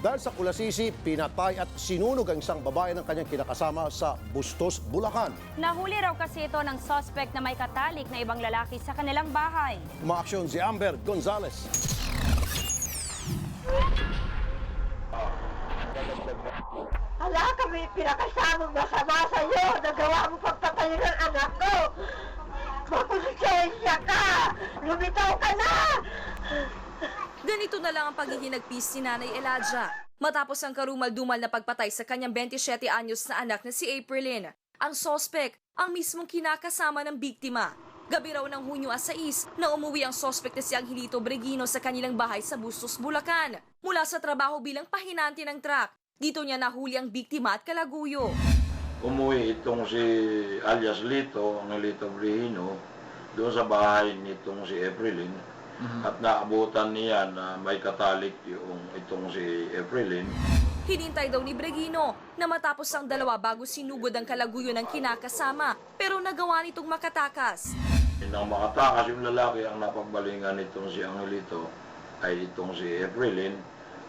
Dahil sa kulasisi, pinatay at sinunog ang isang babae ng kanyang kinakasama sa Bustos, Bulacan. Nahuli raw kasi ito ng suspect na may katalik na ibang lalaki sa kanilang bahay. Umaaksyon si Amber Gonzales. Hala kami pinakasamang masama sa iyo. Nagawa mo pagpatayin ng anak ko. Mapusensya ka. Lumitaw ka na. Ganito na lang ang paghihinagpis ni Nanay Elijah. Matapos ang karumal-dumal na pagpatay sa kanyang 27 anyos na anak na si Aprilyn, ang sospek ang mismong kinakasama ng biktima. Gabi raw ng Hunyo 6 na umuwi ang sospek na si Angelito Bregino sa kanilang bahay sa Bustos, Bulacan. Mula sa trabaho bilang pahinante ng truck, dito niya nahuli ang biktima at kalaguyo. umuwi itong si alias Lito, ang Lito Brihino, doon sa bahay nitong si Aprilin. At naabutan niya na may katalik yung itong si Aprilin. Hinintay daw ni Bregino na matapos ang dalawa bago sinugod ang kalaguyo ng kinakasama pero nagawa nitong makatakas. Nang makatakas yung lalaki, ang napagbalingan nitong si Angelito ay itong si Aprilin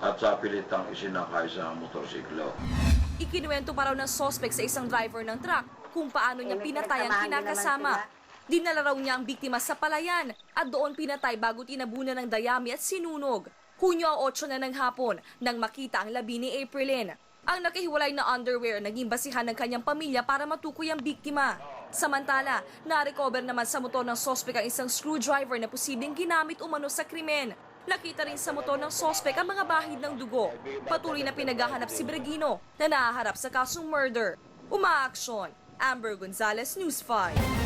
at sa pilitang isinakay sa motorsiklo. Ikinuwento pa raw ng sospek sa isang driver ng truck kung paano niya pinatay ang kinakasama. Dinala raw niya ang biktima sa palayan at doon pinatay bago tinabunan ng dayami at sinunog. Hunyo 8 na ng hapon nang makita ang labi ni Aprilyn. Ang nakihiwalay na underwear naging basihan ng kanyang pamilya para matukoy ang biktima. Samantala, na-recover naman sa motor ng sospek ang isang screwdriver na posibleng ginamit umano sa krimen. Nakita rin sa motor ng sospek ang mga bahid ng dugo. Patuloy na pinaghahanap si Bregino na nahaharap sa kasong murder. Umaaksyon. Amber Gonzalez, News 5.